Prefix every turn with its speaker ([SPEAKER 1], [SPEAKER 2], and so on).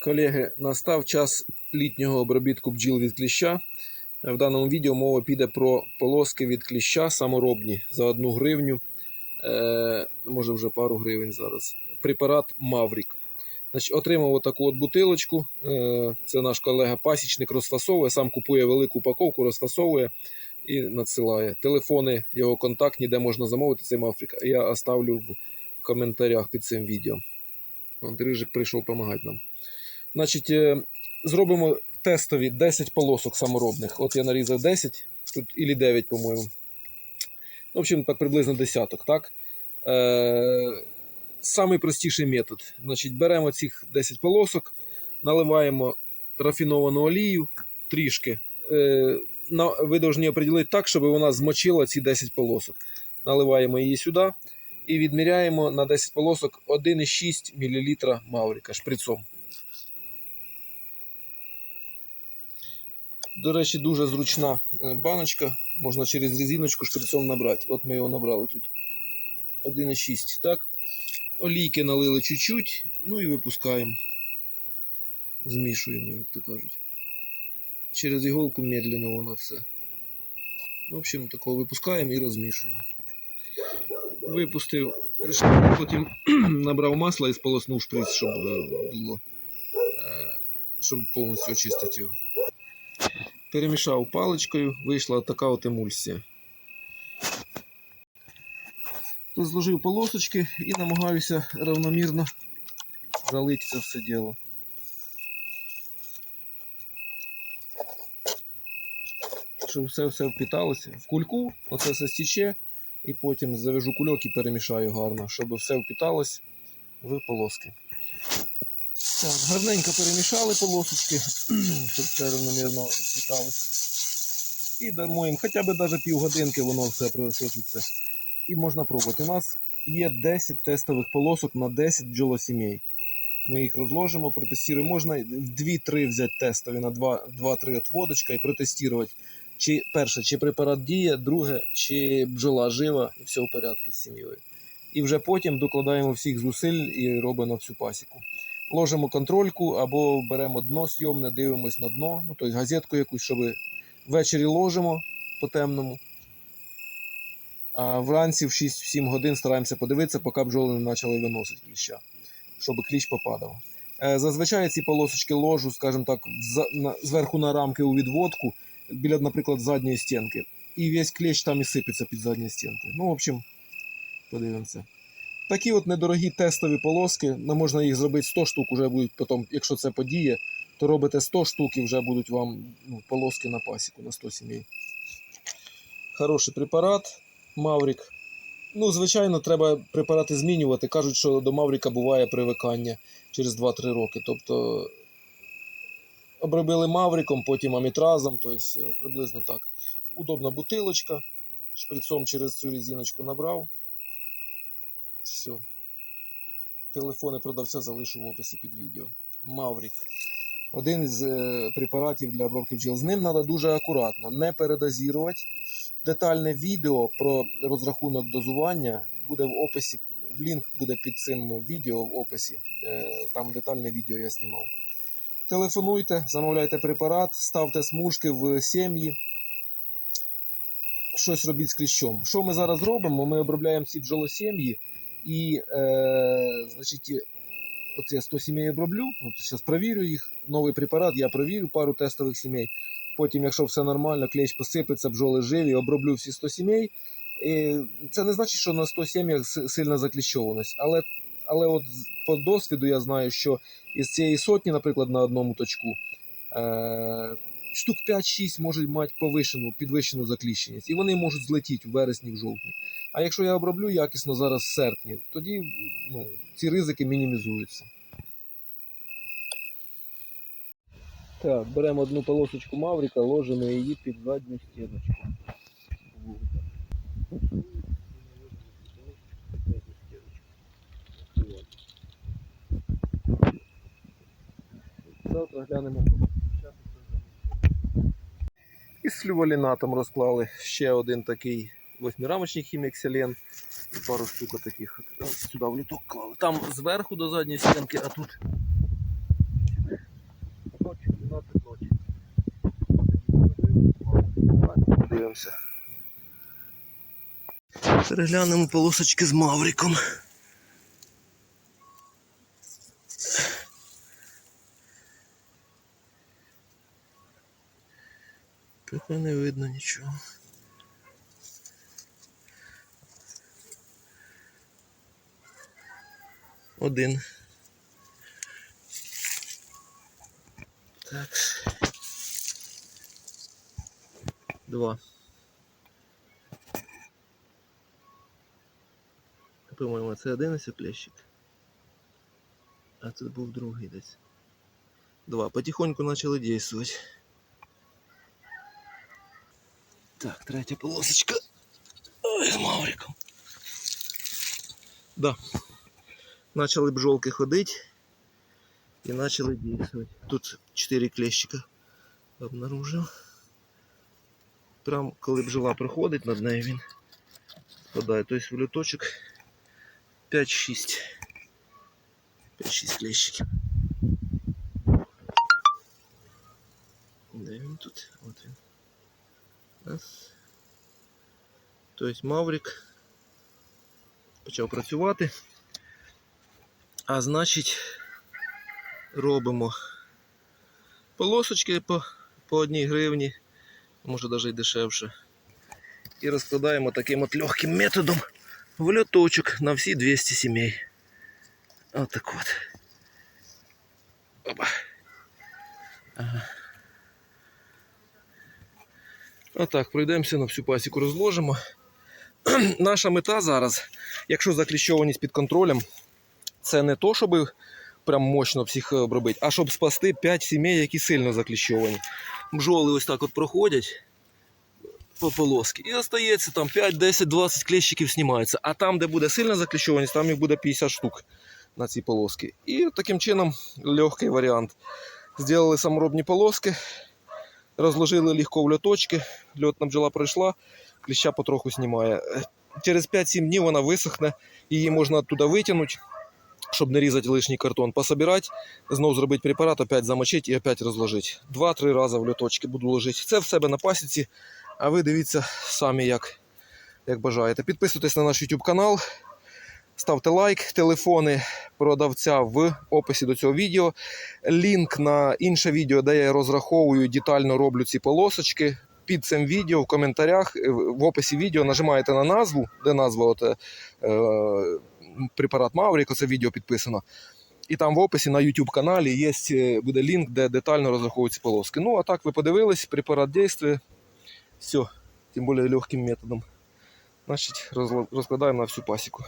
[SPEAKER 1] Колеги, настав час літнього обробітку бджіл від кліща. В даному відео мова піде про полоски від кліща саморобні за одну гривню, е, може вже пару гривень зараз. Препарат Маврік. Отримав таку от бутилочку. Е, це наш колега-пасічник розфасовує, сам купує велику упаковку, розфасовує і надсилає. Телефони, його контактні, де можна замовити цей Маврік, я оставлю в коментарях під цим відео. Андрижик прийшов допомагати нам. Значить, е, зробимо тестові 10 полосок саморобних. От я нарізав 10, тут ілі 9, по-моєму. Ну, В общем, так приблизно десяток, так? Е, самий простіший метод. Значить, беремо цих 10 полосок, наливаємо рафіновану олію трішки. Е, ви повинні оприділити так, щоб вона змочила ці 10 полосок. Наливаємо її сюди і відміряємо на 10 полосок 1,6 мл маврика шприцом. До речі, дуже зручна е, баночка. Можна через резиночку шприцом набрати. От ми його набрали тут. 1,6. Так. Олійки налили чуть-чуть, ну і випускаємо. Змішуємо, як то кажуть. Через іголку медленно воно все. В общем, такого випускаємо і розмішуємо. Випустив, потім набрав масла і сполоснув шприц, щоб е, було, е, щоб повністю очистити його. Перемішав паличкою, вийшла така от емульсія. Тут зложив полосочки і намагаюся равномірно залити це все діло. Щоб все все впіталося. В кульку оце все стіче, і потім завяжу кульок і перемішаю гарно, щоб все впіталось в полоски. Так, гарненько перемішали полосочки, щоб все рівномірно впіталося. І дамо їм хоча б навіть півгодинки воно все просочиться. І можна пробувати. У нас є 10 тестових полосок на 10 бджолосімей. Ми їх розложимо, протестуємо. Можна 2-3 взяти тестові на 2-3 отводочка і протестувати. Чи перше, чи препарат діє, друге, чи бджола жива, і все в порядку з сім'єю. І вже потім докладаємо всіх зусиль і робимо всю пасіку. Ложимо контрольку або беремо дно сйомне, дивимось на дно, ну, тобто газетку якусь, щоб ввечері ложимо по темному. А вранці в 6-7 годин стараємося подивитися, поки бджоли не почали виносити кліща, щоб кліщ попадав. Е, Зазвичай ці полосочки ложу, скажімо так, зверху на рамки у відводку, біля, наприклад, задньої стінки. І весь кліщ там і сипеться під задні стінки. Ну, в общем, подивимося. Такі от недорогі тестові полоски, ну, можна їх зробити 100 штук, вже будуть потім, якщо це подіє, то робите 100 штук і вже будуть вам ну, полоски на пасіку на 100 сімей. Хороший препарат. Маврік. Ну, звичайно, треба препарати змінювати. Кажуть, що до Мавріка буває привикання через 2-3 роки. Тобто обробили Мавриком, потім амітразом, тобто приблизно так. Удобна бутилочка. Шприцом через цю резиночку набрав. Все. Телефони продавця залишу в описі під відео. Маврік. Один з е, препаратів для обробки бджіл. З ним треба дуже акуратно, не передозувати. Детальне відео про розрахунок дозування буде в описі. Лінк буде під цим відео в описі. Е, Там детальне відео я знімав. Телефонуйте, замовляйте препарат, ставте смужки в сім'ї. Щось робіть з кліщом. Що ми зараз робимо? Ми обробляємо ці бджолосім'ї і, е, значить, от я 100 сімей оброблю. От зараз провірю їх. Новий препарат, я провірю пару тестових сімей. Потім, якщо все нормально, клещ посипеться, бджоли живі, оброблю всі 100 сімей. І це не значить, що на 100 сім'ях сильна закліщованість. Але, але от по досвіду я знаю, що із цієї сотні, наприклад, на одному точку, е, штук 5-6 можуть мати повишену, підвищену закліщеність. І вони можуть злетіти в вересні, в жовтні. А якщо я оброблю якісно зараз в серпні, тоді ну, ці ризики мінімізуються. Так, беремо одну полосочку Маврика, ложимо її під задню стіночку. Завтра глянемо. І з флювалінатом розклали ще один такий восьмирамочник хімікселен і пару штук таких. Е, сюди в літок клали. Там зверху до задньої стінки, а тут Дивимося. Переглянемо полосочки з Мавриком. Тут не видно нічого. Один. Так. Два. По-моєму, це один клещик. А тут був другий десь. Два. Потихоньку почали дійствувати. Так, третя полосочка. Ой, з мавриком. Да. Начали бджолки ходити і почали дійствувати. Тут 4 клещика обнаружив. Прям коли бджола проходить над нею, він впадає. Тобто в люточок 5-6. 5-6 клещиків. Де він тут? От він. Тобто Маврик почав працювати. А значить, робимо полосочки по, по одній гривні, може навіть дешевше. І розкладаємо таким от легким методом в льоточок на всі 200 сімей. От так от. Опа. Ага. Отак, пройдемося на всю пасіку, розложимо. Наша мета зараз, якщо закліщованість під контролем, це не то, щоб прям мощно всіх обробити, а щоб спасти 5 сімей, які сильно закліщовані. Бджоли ось так от проходять по полоски. І остається там 5, 10, 20 клещиків знімається. А там, де буде сильна закліщованість, там їх буде 50 штук на ці полоски. І таким чином легкий варіант. Зробили саморобні полоски, розложили легко в льоточки, льотна бджола пройшла, кліща потроху знімає. Через 5-7 днів вона висохне, її можна туди витягнути, щоб не різати лишній картон, пособирати, знову зробити препарат, опять замочити і опять розложити. Два-три рази в льоточки буду ложити. Це в себе на пасіці, а ви дивіться самі, як, як бажаєте. Підписуйтесь на наш YouTube канал, ставте лайк, телефони продавця в описі до цього відео. Лінк на інше відео, де я розраховую, детально роблю ці полосочки. Під цим відео в коментарях, е, в описі відео нажимаєте на назву, де назва от, е, препарат Маврік, це відео підписано. І там в описі на YouTube каналі є е, буде лінк, де детально розраховуються полоски. Ну, а так ви подивились, препарат дійствує. Все, тим більше легким методом. Значить, розкладаємо на всю пасіку.